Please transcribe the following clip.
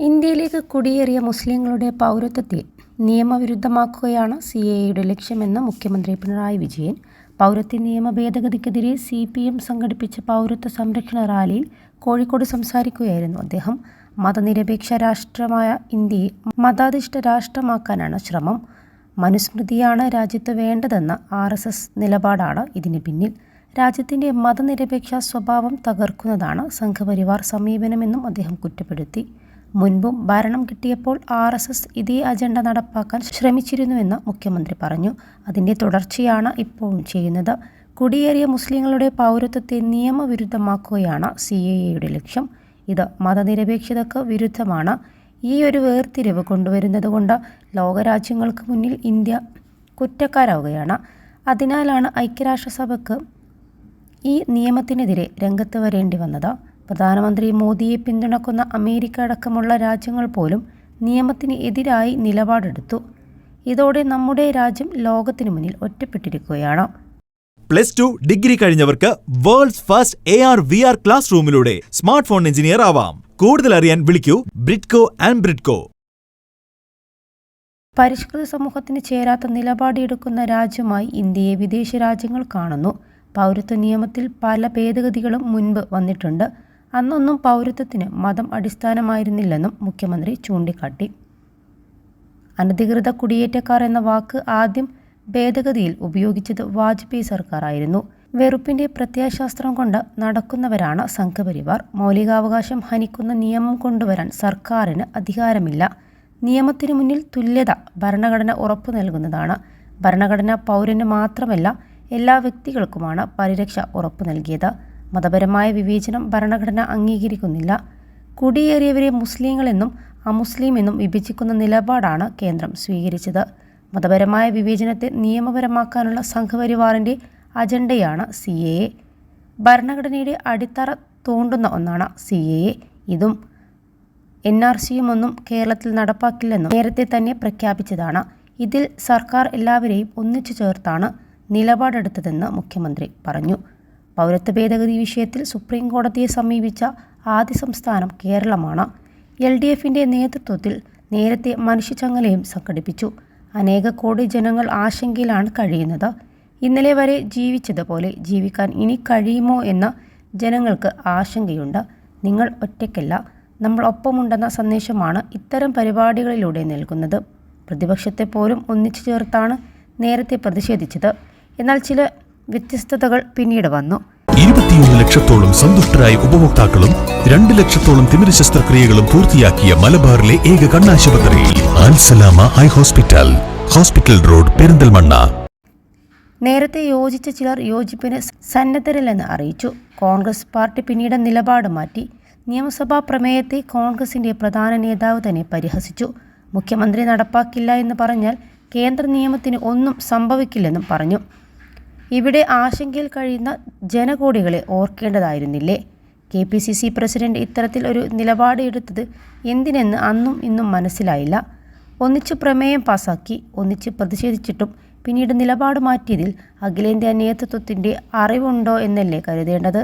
ഇന്ത്യയിലേക്ക് കുടിയേറിയ മുസ്ലിങ്ങളുടെ പൗരത്വത്തെ നിയമവിരുദ്ധമാക്കുകയാണ് സി എ ലക്ഷ്യമെന്ന് മുഖ്യമന്ത്രി പിണറായി വിജയൻ. പൗരത്വ നിയമ ഭേദഗതിക്കെതിരെ സി പി എം സംഘടിപ്പിച്ച പൗരത്വ സംരക്ഷണ റാലിയിൽ കോഴിക്കോട് സംസാരിക്കുകയായിരുന്നു അദ്ദേഹം. മതനിരപേക്ഷ രാഷ്ട്രമായ ഇന്ത്യയെ മതാധിഷ്ഠ രാഷ്ട്രമാക്കാനാണ് ശ്രമം. മനുസ്മൃതിയാണ് രാജ്യത്ത് വേണ്ടതെന്ന ആർ എസ് എസ് നിലപാടാണ് ഇതിന് പിന്നിൽ. രാജ്യത്തിന്റെ മതനിരപേക്ഷ സ്വഭാവം തകർക്കുന്നതാണ് സംഘപരിവാർ സമീപനമെന്നും അദ്ദേഹം കുറ്റപ്പെടുത്തി. മുൻപും ഭരണം കിട്ടിയപ്പോൾ ആർ എസ് എസ് ഇതേ അജണ്ട നടപ്പാക്കാൻ ശ്രമിച്ചിരുന്നുവെന്ന് മുഖ്യമന്ത്രി പറഞ്ഞു. അതിന്റെ തുടർച്ചയാണ് ഇപ്പോഴും ചെയ്യുന്നത്. കുടിയേറിയ മുസ്ലിങ്ങളുടെ പൗരത്വത്തെ നിയമവിരുദ്ധമാക്കുകയാണ് സി എ എയുടെ ലക്ഷ്യം. ഇത് മതനിരപേക്ഷതയ്ക്ക് വിരുദ്ധമാണ്. ഈ ഒരു വേർതിരിവ് കൊണ്ടുവരുന്നതുകൊണ്ട് ലോകരാജ്യങ്ങൾക്ക് മുന്നിൽ ഇന്ത്യ കുറ്റക്കാരാവുകയാണ്. അതിനാലാണ് ഐക്യരാഷ്ട്രസഭയ്ക്ക് ഈ നിയമത്തിനെതിരെ രംഗത്ത് വരേണ്ടി വന്നത്. പ്രധാനമന്ത്രി മോദിയെ പിന്തുണക്കുന്ന അമേരിക്ക അടക്കമുള്ള രാജ്യങ്ങൾ പോലും നിയമത്തിന് എതിരായി നിലപാടെടുത്തു. ഇതോടെ നമ്മുടെ രാജ്യം ലോകത്തിനു മുന്നിൽ ഒറ്റപ്പെട്ടിരിക്കുകയാണ്. Plus two degree കഴിഞ്ഞവർക്ക് world's first A R V R class റൂമിലൂടെ smart phone engineer ആവാം. കൂടുതൽ അറിയാൻ വിളിക്കൂ ബ്രിഡ്കോ ആൻഡ് ബ്രിഡ്കോ. പരിഷ്കൃത സമൂഹത്തിന് ചേരാത്ത നിലപാടെടുക്കുന്ന രാജ്യമായി ഇന്ത്യയെ വിദേശ രാജ്യങ്ങൾ കാണുന്നു. പൗരത്വ നിയമത്തിൽ പല ഭേദഗതികളും മുൻപ് വന്നിട്ടുണ്ട്. അന്നൊന്നും പൗരത്വത്തിന് മതം അടിസ്ഥാനമായിരുന്നില്ലെന്നും മുഖ്യമന്ത്രി ചൂണ്ടിക്കാട്ടി. അനധികൃത കുടിയേറ്റക്കാർ എന്ന വാക്ക് ആദ്യം ഭേദഗതിയിൽ ഉപയോഗിച്ചത് വാജ്പേയി സർക്കാരായിരുന്നു. വെറുപ്പിന്റെ പ്രത്യയശാസ്ത്രം കൊണ്ട് നടക്കുന്നവരാണ് സംഘപരിവാർ. മൗലികാവകാശം ഹനിക്കുന്ന നിയമം കൊണ്ടുവരാൻ സർക്കാരിന് അധികാരമില്ല. നിയമത്തിനു മുന്നിൽ തുല്യത ഭരണഘടന ഉറപ്പു നൽകുന്നതാണ്. ഭരണഘടന പൗരന് മാത്രമല്ല എല്ലാ വ്യക്തികൾക്കുമാണ് പരിരക്ഷ ഉറപ്പു നൽകിയത്. മതപരമായ വിവേചനം ഭരണഘടന അംഗീകരിക്കുന്നില്ല. കുടിയേറിയവരെ മുസ്ലിങ്ങളെന്നും അമുസ്ലിം എന്നും വിഭജിക്കുന്ന നിലപാടാണ് കേന്ദ്രം സ്വീകരിച്ചത്. മതപരമായ വിവേചനത്തെ നിയമപരമാക്കാനുള്ള സംഘപരിവാറിന്റെ അജണ്ടയാണ് സി എ എ. ഭരണഘടനയുടെ അടിത്തറ തോണ്ടുന്ന ഒന്നാണ് സി എ എ. ഇതും എൻ ആർ സിയും ഒന്നും കേരളത്തിൽ നടപ്പാക്കില്ലെന്നും നേരത്തെ തന്നെ പ്രഖ്യാപിച്ചതാണ്. ഇതിൽ സർക്കാർ എല്ലാവരെയും ഒന്നിച്ചു ചേർത്താണ് നിലപാടെടുത്തതെന്ന് മുഖ്യമന്ത്രി പറഞ്ഞു. പൗരത്വ ഭേദഗതി വിഷയത്തിൽ സുപ്രീം കോടതിയെ സമീപിച്ച ആദ്യ സംസ്ഥാനം കേരളമാണ്. എൽ ഡി എഫിന്റെ നേതൃത്വത്തിൽ നേരത്തെ മനുഷ്യച്ചങ്ങലയും സംഘടിപ്പിച്ചു. അനേക കോടി ജനങ്ങൾ ആശങ്കയിലാണ് കഴിയുന്നത്. ഇന്നലെ വരെ ജീവിച്ചതുപോലെ ജീവിക്കാൻ ഇനി കഴിയുമോ എന്ന് ജനങ്ങൾക്ക് ആശങ്കയുണ്ട്. നിങ്ങൾ ഒറ്റയ്ക്കല്ല നമ്മൾ ഒപ്പമുണ്ടെന്ന സന്ദേശമാണ് ഇത്തരം പരിപാടികളിലൂടെ നൽകുന്നത്. പ്രതിപക്ഷത്തെ പോലും ഒന്നിച്ചു ചേർത്താണ് നേരത്തെ പ്രതിഷേധിച്ചത്. എന്നാൽ ചില വ്യത്യസ്തതകൾ പിന്നീട് വന്നു. ഇരുപത്തിയൊന്ന് ലക്ഷത്തോളം സന്തുഷ്ടരായ ഉപഭോക്താക്കളും രണ്ട് ലക്ഷത്തോളം തിമിര ശസ്ത്രക്രിയകളും പൂർത്തിയാക്കിയ മലബാറിലെ ഏക കണ്ണാശുപത്രിയിൽ Alsalama eye hospital hospital road Perinthalmanna. നേരത്തെ യോജിച്ച ചിലർ യോജിപ്പിന് സന്നദ്ധരില്ലെന്ന് അറിയിച്ചു. കോൺഗ്രസ് പാർട്ടി പിന്നീട് നിലപാട് മാറ്റി. നിയമസഭാ പ്രമേയത്തെ കോൺഗ്രസിന്റെ പ്രധാന നേതാവ് തന്നെ പരിഹസിച്ചു. മുഖ്യമന്ത്രി നടപ്പാക്കില്ല എന്ന് പറഞ്ഞാൽ കേന്ദ്ര നിയമത്തിന് ഒന്നും സംഭവിക്കില്ലെന്നും പറഞ്ഞു. ഇവിടെ ആശങ്കയിൽ കഴിയുന്ന ജനകോടികളെ ഓർക്കേണ്ടതായിരുന്നില്ലേ? K P C C president ഇത്തരത്തിൽ ഒരു നിലപാട് എടുത്തത് എന്തിനെന്ന് അന്നും ഇന്നും മനസ്സിലായില്ല. ഒന്നിച്ച് പ്രമേയം പാസാക്കി ഒന്നിച്ച് പ്രതിഷേധിച്ചിട്ടും പിന്നീട് നിലപാട് മാറ്റിയതിൽ അഖിലേന്ത്യാ നേതൃത്വത്തിന്റെ അറിവുണ്ടോ എന്നല്ലേ കരുതേണ്ടത്?